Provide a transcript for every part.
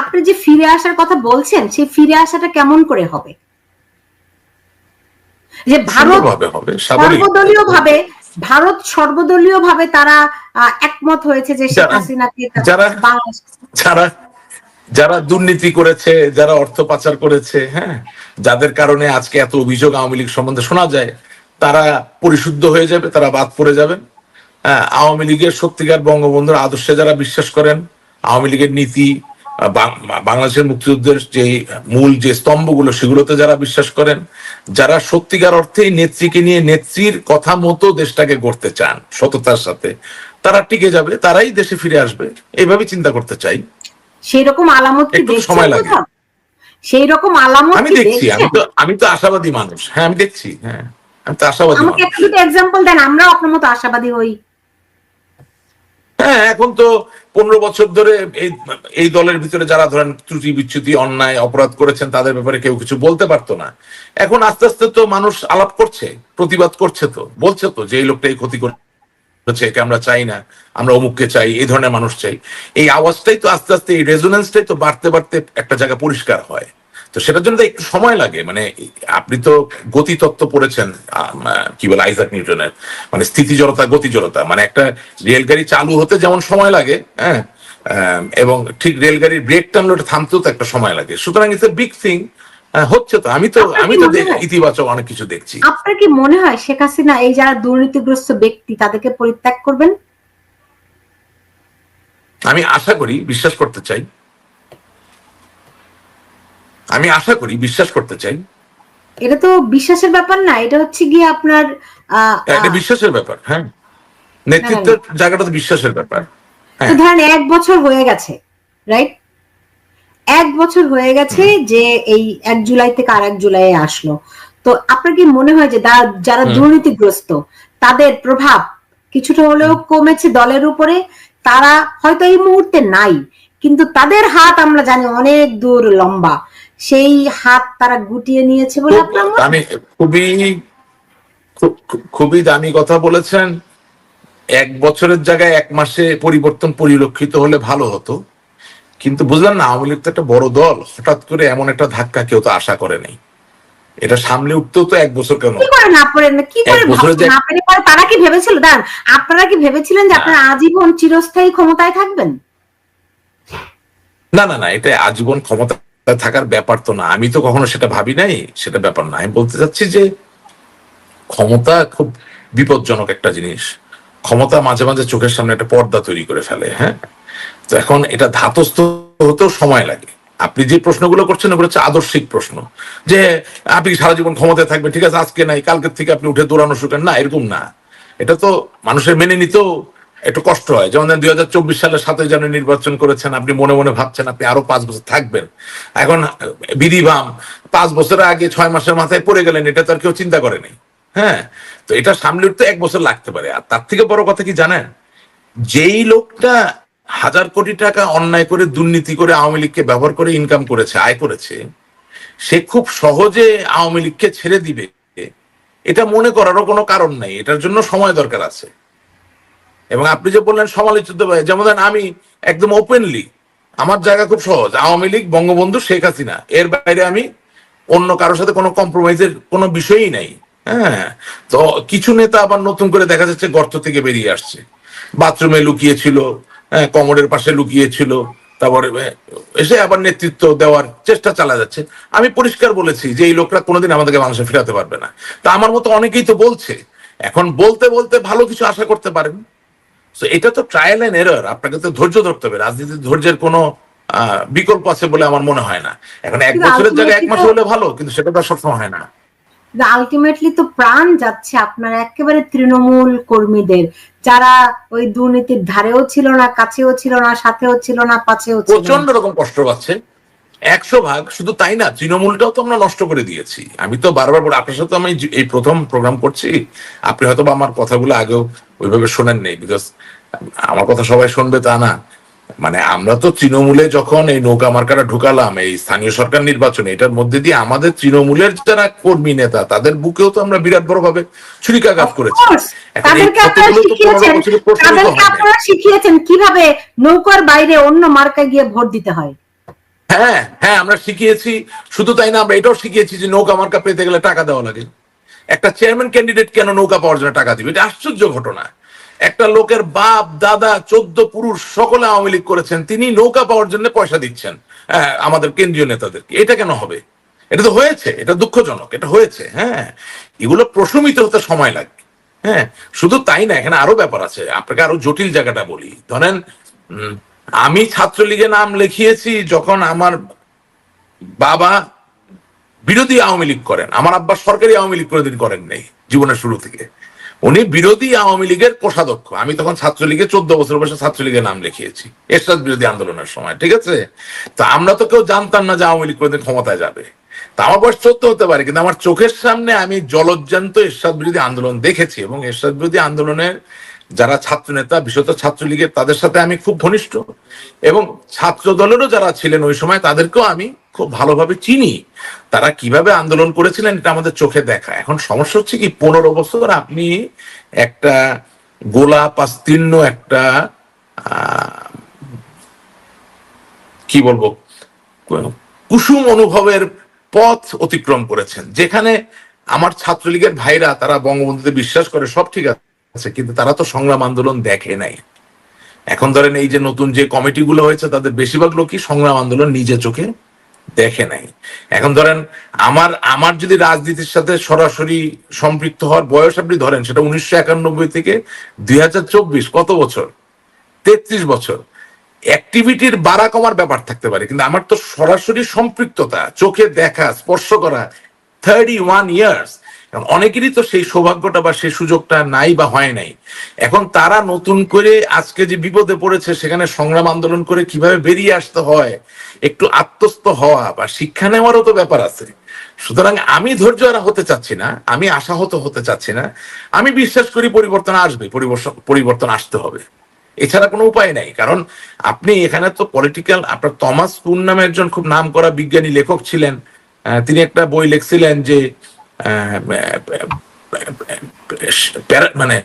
আপনি যে ফিরে আসার কথা বলছেন সেই ফিরে আসাটা কেমন করে হবে? যে ভারত সর্বদলীয় ভাবে ভারত সর্বদলীয় ভাবে তারা একমত হয়েছে যে শেখ যারা- হাসিনাকে যারা- যারা যারা দুর্নীতি করেছে যারা অর্থ পাচার করেছে হ্যাঁ যাদের কারণে আজকে এত অভিযোগ আওয়ামী লীগ সম্বন্ধে শোনা যায় তারা পরিশুদ্ধ হয়ে যাবে তারা বাদ পড়ে যাবেন। আওয়ামী লীগের সত্যিকার বঙ্গবন্ধুর আদর্শে যারা বিশ্বাস করেন আওয়ামী লীগের নীতি বাংলাদেশের মুক্তিযুদ্ধের যে মূল যে স্তম্ভগুলো সেগুলোতে যারা বিশ্বাস করেন যারা সত্যিকার অর্থে নেত্রীকে নিয়ে নেত্রীর কথা মতো দেশটাকে গড়তে চান সততার সাথে তারা টিকে যাবে তারাই দেশে ফিরে আসবে এইভাবে চিন্তা করতে চাই। সেই রকম আলামত একটু সময় লাগে। সেই রকম আলামত আমি দেখছি আমি তো আমি তো আশাবাদী মানুষ। হ্যাঁ আমি দেখছি হ্যাঁ আমি তো আশাবাদী আমাকে একটা দুটো এক্সাম্পল দেন আমরাও আপনার মতো আশাবাদী হই। হ্যাঁ এখন তো পনেরো বছর ধরে এই দলের ভিতরে যারা ধরেন ত্রুটি বিচ্যুতি, অন্যায়, অপরাধ করেছেন, তাদের ব্যাপারে কেউ কিছু বলতে পারতো না। এখন আস্তে আস্তে তো মানুষ আলাপ করছে, প্রতিবাদ করছে তো, বলছে তো যে এই লোকটা এই ক্ষতি করেছে, একে আমরা চাই না, আমরা অমুককে চাই, এই ধরনের মানুষ চাই। এই আওয়াজটাই তো আস্তে আস্তে, এই রেজোনেন্সটাই তো বাড়তে বাড়তে একটা জায়গা পরিষ্কার হয়। তো সেটার জন্য একটু সময় লাগে। মানে আপনি তো গতিতত্ত্ব পড়েছেন কি বলে আইজাক নিউটনের মানে স্থিতি জড়তা গতি জড়তা মানে একটা রেলগাড়ি চালু হতে যেমন সময় লাগে হ্যাঁ এবং ঠিক রেলগাড়ির ব্রেক টানলে ওটা থামতেও তো একটা সময় লাগে। সুতরাং ইটস এ বিগ থিং হচ্ছে তো। আমি তো আমি তো ইতিবাচক অনেক কিছু দেখছি। আপনার কি মনে হয় শেখ হাসিনা এই যারা দুর্নীতিগ্রস্ত ব্যক্তি তাদেরকে পরিত্যাগ করবেন? আমি আশা করি বিশ্বাস করতে চাই। আমি আশা করি বিশ্বাস করতে চাই। এটা তো বিশ্বাসের ব্যাপার না এটা হচ্ছে গিয়ে আপনার আহ, বিশ্বাসের ব্যাপার হ্যাঁ। নেতৃত্বের জায়গাটা তো বিশ্বাসের ব্যাপার হ্যাঁ। তো ধরেন এক বছর হয়ে গেছে রাইট এক বছর হয়ে গেছে যে এই এক জুলাই থেকে আর এক জুলাই আসলো। তো আপনার কি মনে হয় যে যারা দুর্নীতিগ্রস্ত তাদের প্রভাব কিছুটা হলেও কমেছে দলের উপরে? তারা হয়তো এই মুহূর্তে নাই কিন্তু তাদের হাত আমরা জানি অনেক দূর লম্বা। সেই হাত তারা গুটিয়ে নিয়েছে বলে? দামি খুবই খুব- খুব- খুবই দামি কথা বলেছেন। এক বছরের জায়গায় এক মাসে পরিবর্তন পরিলক্ষিত হলে ভালো হতো। কিন্তু বুঝলাম না আওয়ামী লীগ তো একটা বড় দল। হঠাৎ করে এমন একটা ধাক্কা কেউ তো আশা করে নাই। এটা সামলে উঠতেও তো এক বছর কেন? কি করে তারা কি ভেবেছিল? দাঁড়ান আপনারা কি ভেবেছিলেন যে আপনারা আজীবন চিরস্থায়ী ক্ষমতায় থাকবেন? না না না এটা আজীবন ক্ষমতা থাকার ব্যাপার তো না। আমি তো কখনো সেটা ভাবি নাই, সেটা ব্যাপার না। আমি বলতে চাচ্ছি যে ক্ষমতা খুব বিপজ্জনক একটা জিনিস। ক্ষমতা মাঝে মাঝে চোখের সামনে একটা পর্দা তৈরি করে ফেলে হ্যাঁ? তো এখন এটা ধাতস্থ হতেও সময় লাগে। আপনি যে প্রশ্নগুলো করছেন ওগুলো হচ্ছে আদর্শিক প্রশ্ন। যে আপনি সারা জীবন ক্ষমতায় থাকবেন? ঠিক আছে, আজকে নাই, কালকের থেকে আপনি উঠে দৌড়ানো শুরু করেন। না, এরকম না। এটা তো মানুষের মেনে নিতেও একটু কষ্ট হয়। যেমন দুই হাজার চব্বিশ সালে সাতই জানুয়ারি নির্বাচন করেছেন, আপনি মনে মনে ভাবছেন আপনি আরও পাঁচ বছর থাকবেন। এখন বিধিবাম পাঁচ বছর আগে ছয় মাসের মাথায় পড়ে গেলেন, এটা তো আর কেউ চিন্তা করেনি হ্যাঁ তো এটা সামলে উঠতে এক বছর লাগতে পারে। আর তার থেকে বড় কথা কি জানেন? যেই লোকটা হাজার কোটি টাকা অন্যায় করে দুর্নীতি করে আওয়ামী লীগকে ব্যবহার করে ইনকাম করেছে, আয় করেছে, সে খুব সহজে আওয়ামী লীগকে ছেড়ে দিবে। এটা মনে করারও কোনো কারণ নাই। এটার জন্য সময় দরকার আছে। এবং আপনি যে বললেন সমালোচিত যেমন আমি একদম ওপেনলি আমার জায়গা খুব সহজ, আওয়ামী লীগ, বঙ্গবন্ধু, শেখ হাসিনা। এর বাইরে আমি অন্য কারোর সাথে কোনো কম্প্রোমাইজের কোনো বিষয়ই নাই। হ্যাঁ তো কিছু নেতা আবার নতুন করে দেখা যাচ্ছে গর্ত থেকে বেরিয়ে আসছে। বাথরুমে লুকিয়েছিল হ্যাঁ কমরের পাশে লুকিয়েছিল, তারপরে এসে আবার নেতৃত্ব দেওয়ার চেষ্টা চালা যাচ্ছে। আমি পরিষ্কার বলেছি যে এই লোকরা কোনোদিন আমাদেরকে মানুষে ফেরাতে পারবে না। তা আমার মতো অনেকেই তো বলছে। এখন বলতে বলতে ভালো কিছু আশা করতে পারেন। তো এটা তো ট্রায়াল এন্ড এরর আপনাকে তো ধৈর্য ধরতে হবে। রাজনীতির ধৈর্যের কোনো বিকল্প আছে বলে আমার মনে হয় না। এখন এক বছরের জায়গায় এক মাস হলে ভালো কিন্তু সেটা তো সবসময় হয় না। আলটিমেটলি তো প্রাণ যাচ্ছে আপনার একেবারে তৃণমূল কর্মীদের। যারা ওই দুর্নীতির ধারেও ছিল না কাছেও ছিল না সাথেও ছিল না পাশেও ছিল প্রচণ্ড রকম কষ্ট পাচ্ছে। একশো ভাগ শুধু তাই না তৃণমূলটাও তো আমরা নষ্ট করে দিয়েছি। আমি তো বারবার বলি আপনার সাথে আমি এই প্রথম প্রোগ্রাম করছি আপনি হয়তো আমার কথাগুলো আগেও ওইভাবে শোনেন নেই বিকজ আমার কথা সবাই শুনবে তা না। মানে আমরা তো তৃণমূলে যখন এই নৌকা মার্কাটা ঢুকালাম এই স্থানীয় সরকার নির্বাচনে এটার মধ্যে দিয়ে আমাদের তৃণমূলের যারা কর্মী নেতা তাদের বুকেও তো আমরা বিরাট বড় ভাবে ছুরিকাঘাত করেছি। শিখিয়েছেন কীভাবে নৌকার বাইরে অন্য মার্কায় গিয়ে ভোট দিতে হয়। হ্যাঁ হ্যাঁ আমরা শিখিয়েছি, শুধু তাই না, আমরা এটাও শিখিয়েছি যে নৌকা মার্কা পেতে গেলে টাকা দেওয়া লাগে। একটা চেয়ারম্যান ক্যান্ডিডেট কেন নৌকা পাওয়ার জন্য টাকা দিবে? এটা আশ্চর্য ঘটনা। একটা লোকের বাপ, দাদা, চোদ্দ পুরুষ সকলে আওয়ামী লীগ করেছেন, তিনি নৌকা পাওয়ার জন্য পয়সা দিচ্ছেন আমাদের কেন্দ্রীয় নেতাদেরকে। এটা কেন হবে? এটা তো হয়েছে, এটা দুঃখজনক, এটা হয়েছে হ্যাঁ। এগুলো প্রশমিত হতে সময় লাগবে হ্যাঁ। শুধু তাই না, এখানে আরও ব্যাপার আছে। আপনাকে আরও জটিল জায়গাটা বলি। ধরেন আমি ছাত্রলীগে নাম লিখিয়েছি যখন আমার বাবা বিরোধী আওয়ামী লীগ করেন। আমার আব্বা সরকারি আওয়ামী লীগ কোনোদিন করেন নাই জীবনের শুরু থেকে। উনি বিরোধী আওয়ামী লীগের কোষাধ্যক্ষ। আমি তখন ছাত্রলীগে চোদ্দ বছর বয়সে ছাত্রলীগের নাম লিখিয়েছি। এরশাদ বিরোধী আন্দোলনের সময়, ঠিক আছে? তা আমরা তো কেউ জানতাম না যে আওয়ামী লীগ কোনোদিন ক্ষমতায় যাবে। তা আমার বয়স চোদ্দ হতে পারে, কিন্তু আমার চোখের সামনে আমি জলজ্জান্ত এরশাদ বিরোধী আন্দোলন দেখেছি এবং এরশাদ বিরোধী আন্দোলনের যারা ছাত্র নেতা বিশেষত ছাত্রলীগের তাদের সাথে আমি খুব ঘনিষ্ঠ এবং ছাত্র দলেরও যারা ছিলেন ওই সময় তাদেরকেও আমি খুব ভালোভাবে চিনি। তারা কীভাবে আন্দোলন করেছিলেন এটা আমাদের চোখে দেখা। এখন সমস্যা হচ্ছে কি পনেরো বছর আপনি একটা গোলাপাস্তীর্ণ একটা আহ, কি বলব কুসুম অনুভবের পথ অতিক্রম করেছেন। যেখানে আমার ছাত্রলীগের ভাইরা তারা বঙ্গবন্ধুতে বিশ্বাস করে সব ঠিক আছে। কিন্তু তারা তো সংগ্রাম আন্দোলন দেখে নাই। এখন ধরেন এই যে নতুন যে কমিটিগুলো হয়েছে, তাদের বেশিরভাগ লোকই সংগ্রাম আন্দোলন নিজে চোখে দেখে নাই। এখন ধরেন আমার আমার যদি রাজনীতির সাথে সরাসরি সম্পৃক্ত হওয়ার বয়স আপনি ধরেন, সেটা উনিশশো একানব্বই থেকে দুই হাজার চব্বিশ, কত বছর? তেত্রিশ বছর। অ্যাক্টিভিটির বাড়া কমার ব্যাপার থাকতে পারে, কিন্তু আমার তো সরাসরি সম্পৃক্ততা, চোখে দেখা, স্পর্শ করা থার্টি ওয়ান ইয়ার্স অনেকেরই তো সেই সৌভাগ্যটা বা সেই সুযোগটা নাই বা হয় নাই। এখন তারা নতুন করে আজকে যে বিপদে পড়েছে, সেখানে সংগ্রাম আন্দোলন করে কীভাবে বেরিয়ে আসতে হয়, একটু আত্মস্থ হওয়া বা শিক্ষা নেওয়ারও তো ব্যাপার আছে। সুতরাং আমি ধৈর্য হারা হতে চাচ্ছি না, আমি আশাহত হতে চাচ্ছি না, আমি বিশ্বাস করি পরিবর্তন আসবে, পরিবর্তন আসতে হবে। এছাড়া কোনো উপায় নাই, কারণ আপনি এখানে তো পলিটিক্যাল আপনার থমাস কুন নামে একজন খুব নাম করা বিজ্ঞানী লেখক ছিলেন তিনি একটা বই লিখছিলেন যে মানে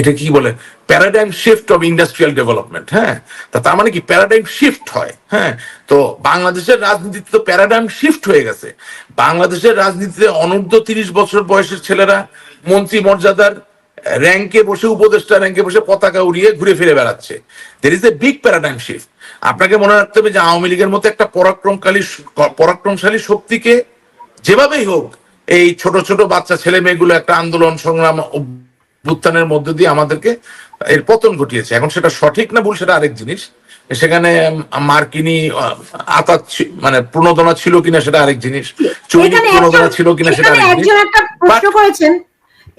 এটা কি বলে? Paradigm shift of industrial development হ্যাঁ? তা তার মানে কি প্যারাডাইম শিফট হয় হ্যাঁ? তো বাংলাদেশের রাজনীতিতে তো প্যারাডাইম শিফট হয়ে গেছে। বাংলাদেশের রাজনীতিতে অনূর্ধ্ব তিরিশ বছর বয়সের ছেলেরা মন্ত্রী মর্যাদার র্যাঙ্কে বসে, উপদেষ্টা র্যাঙ্কে বসে পতাকা উড়িয়ে ঘুরে ফিরে বেড়াচ্ছে। There is a big paradigm shift আপনাকে মনে রাখতে হবে যে আওয়ামী লীগের মতো একটা পরাক্রমকালী পরাক্রমশালী শক্তিকে যেভাবেই হোক এই ছোট ছোট বাচ্চা ছেলে মেয়েগুলো একটা আন্দোলন সংগ্রাম অভ্যুত্থানের মধ্য দিয়ে আমাদেরকে এর পতন ঘটিয়েছে। এখন সেটা সঠিক না ভুল সেটা আরেক জিনিস। সেখানে মার্কিনি আতাত মানে প্রণোদনা ছিল কিনা সেটা আরেক জিনিস। চৈনিক প্রণোদনা ছিল কিনা সেটা আরেক জিনিস। একটা প্রশ্ন করেছেন।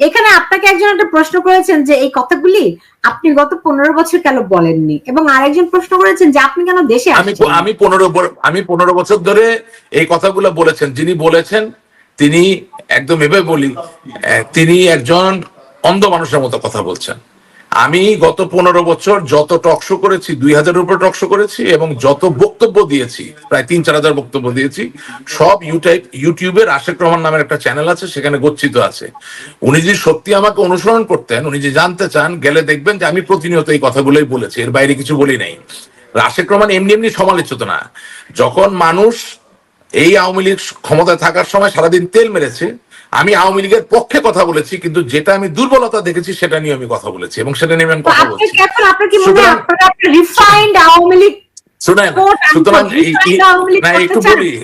এখানে আপনাকে একজন একটা প্রশ্ন করেছেন যে এই কথাগুলি আপনি গত পনেরো বছর কেন বলেননি? এবং আরেকজন প্রশ্ন করেছেন যে আপনি কেন দেশে আমি আমি পনেরো আমি পনেরো বছর ধরে এই কথাগুলো বলেছেন। যিনি বলেছেন তিনি একদম এভাবে বলি তিনি একজন অন্ধ মানুষের মতো কথা বলছেন। আমি গত পনেরো বছর যত টকশো করেছি, দুই হাজারের উপরে টকশো করেছি এবং যত বক্তব্য দিয়েছি, প্রায় তিন চার হাজার বক্তব্য দিয়েছি, সব ইউটাইপ ইউটিউবের আশেক রহমান নামের একটা চ্যানেল আছে, সেখানে গচ্ছিত আছে। উনি যদি সত্যি আমাকে অনুসরণ করতেন, উনি যে জানতে চান, গেলে দেখবেন যে আমি প্রতিনিয়ত এই কথাগুলোই বলেছি, এর বাইরে কিছু বলি নাই। রাশেক রহমান এমনি এমনি সমালোচিত না। যখন মানুষ এই আওয়ামী লীগ ক্ষমতায় থাকার সময় সারাদিন তেল মেরেছে। আমি আওয়ামী লীগের পক্ষে কথা বলেছি কিন্তু যেটা আমি দুর্বলতা দেখেছি সেটা নিয়ে আমি কথা বলেছি এবং সেটা নিয়ে আমি কথা বলছি। সুতরাং- একটা বলি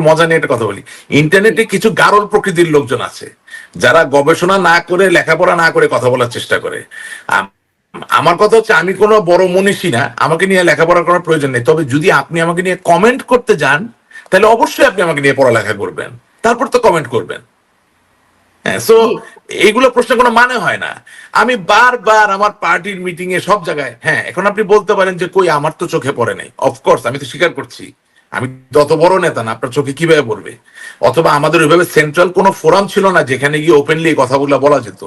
মজা নিয়ে একটা কথা বলি। ইন্টারনেটে কিছু গারল প্রকৃতির লোকজন আছে যারা গবেষণা না করে লেখাপড়া না করে কথা বলার চেষ্টা করে। আমার কথা হচ্ছে আমি কোনো বড় মনীষী না আমাকে নিয়ে লেখাপড়া করার প্রয়োজন নেই। তবে যদি আপনি আমাকে নিয়ে কমেন্ট করতে যান তাহলে অবশ্যই আপনি আমাকে নিয়ে পড়ালেখা করবেন। তারপর তো কমেন্ট করবেন। হ্যাঁ সো এইগুলো প্রশ্নের কোনো মানে হয় না। আমি বারবার আমার পার্টির মিটিং এ সব জায়গায় হ্যাঁ এখন আপনি বলতে পারেন যে কই আমার তো চোখে পড়ে নাই। অফকোর্স আমি তো স্বীকার করছি। আমি যত বড় নেতা না আপনার চোখে কীভাবে পড়বে? অথবা আমাদের ওইভাবে সেন্ট্রাল কোনো ফোরাম ছিল না যেখানে গিয়ে ওপেনলি এই কথাগুলো বলা যেত।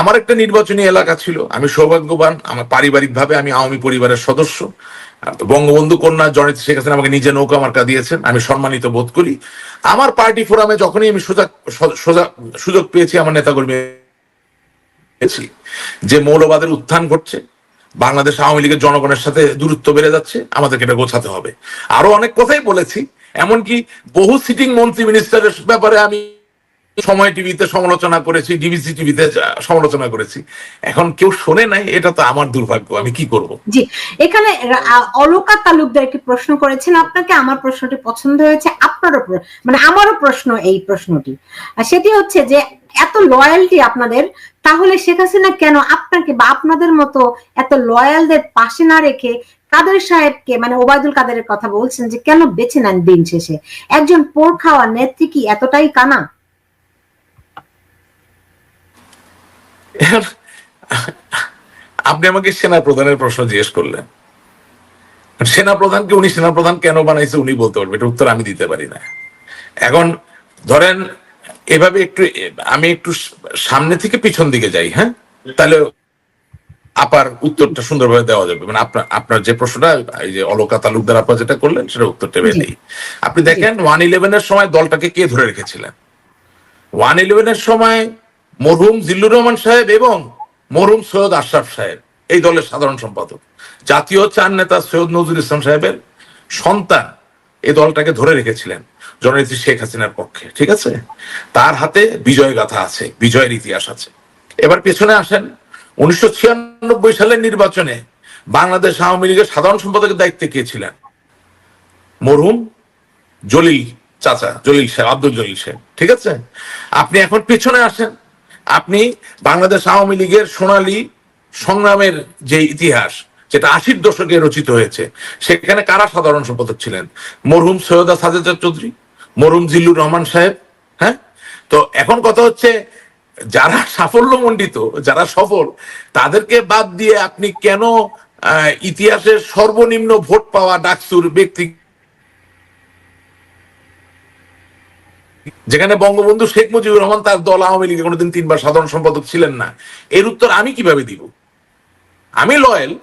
আমার একটা নির্বাচনী এলাকা ছিল আমি সৌভাগ্যবান আমার পারিবারিক ভাবে আমি আওয়ামী পরিবারের সদস্য। বঙ্গবন্ধু কন্যা জনিত শেখ হাসিনা আমাকে নিজে নৌকা মার্কা দিয়েছেন, আমি সম্মানিত বোধ করি। আমার পার্টি ফোরামে যখনই আমি সোজা সোজা সুযোগ পেয়েছি, আমার নেতাকর্মী যে মৌলবাদের উত্থান ঘটছে, বাংলাদেশ আওয়ামী লীগের জনগণের সাথে দূরত্ব বেড়ে যাচ্ছে, আমাদেরকে এটা গোছাতে হবে। আরও অনেক কথাই বলেছি, এমনকি বহু সিটিং মন্ত্রী মিনিস্টারের ব্যাপারে আমি সময় টিভিতে সমালোচনা করেছি ডিবিসি টিভিতে সমালোচনা করেছি। এখন কেউ শোনে নাই, এটা তো আমার দুর্ভাগ্য, আমি কি করব? জি, এখানে অলকা তালুকদার একটি প্রশ্ন করেছেন, আপনাকে আমার প্রশ্নটি পছন্দ হয়েছে, আপনারও মানে আমারও প্রশ্ন এই প্রশ্নটি। সেটি হচ্ছে যে, এত লয়ালটি আপনাদের, তাহলে শেখ হাসিনা কেন আপনাকে বা আপনাদের মতো এত লয়ালদের পাশে না রেখে কাদের সাহেবকে মানে ওবায়দুল কাদেরের কথা বলছেন যে, কেন বেছে নেন দিন শেষে? একজন পোর খাওয়া নেত্রী কি এতটাই কানা? আপনি আমাকে সেনা প্রধানের প্রশ্ন জিজ্ঞেস করলেন। সেনা প্রধানকে উনি সেনা প্রধান কেন বানাইছে উনি বলতে পারবে এটা উত্তর আমি দিতে পারি না। এখন ধরেন এভাবে একটু আমি একটু সামনে থেকে পিছন দিকে যাই হ্যাঁ? তাহলে আপার উত্তরটা সুন্দরভাবে দেওয়া যাবে। মানে আপনার আপনার যে প্রশ্নটা এই যে অলকা তালুকদার আপা যেটা করলেন সেটা উত্তরটা। নেই আপনি দেখেন ওয়ান ইলেভেনের সময় দলটাকে কে ধরে রেখেছিলেন? ওয়ান ইলেভেনের সময় মরহুম জিল্লুর রহমান সাহেব এবং মরহুম সৈয়দ আশরাফ সাহেব, এই দলের সাধারণ সম্পাদক। জাতীয় চার নেতা সৈয়দ নজরুল ইসলাম সাহেবের সন্তান এই দলটাকে ধরে রেখেছিলেন জননেত্রী শেখ হাসিনার পক্ষে, ঠিক আছে? তার হাতে বিজয় গাথা আছে, বিজয়ের ইতিহাস আছে। এবার পেছনে আসেন, উনিশশো ছিয়ানব্বই সালের নির্বাচনে বাংলাদেশ আওয়ামী লীগের সাধারণ সম্পাদকের দায়িত্বে কে ছিলেন? মরহুম জলিল চাচা, জলিল সাহেব, আব্দুল জলিল সাহেব, ঠিক আছে? আপনি এখন পেছনে আসেন আপনি বাংলাদেশ আওয়ামী লীগের সোনালী সংগ্রামের যে ইতিহাস, যেটা আশির দশকে রচিত হয়েছে, সেখানে কারা সাধারণ সম্পাদক ছিলেন? মরহুম সৈয়দা সাজেদা চৌধুরী, মরহুম জিল্লুর রহমান সাহেব হ্যাঁ? তো এখন কথা হচ্ছে, যারা সাফল্যমণ্ডিত, যারা সফল, তাদেরকে বাদ দিয়ে আপনি কেন ইতিহাসের সর্বনিম্ন ভোট পাওয়া ডাকসুর ব্যক্তি যেখানে বঙ্গবন্ধু শেখ মুজিবুর রহমান তার দল আওয়ামী লীগে কোনোদিন তিনবার সাধারণ সম্পাদক ছিলেন না। এর উত্তর আমি কীভাবে দিব? আমি লয়েল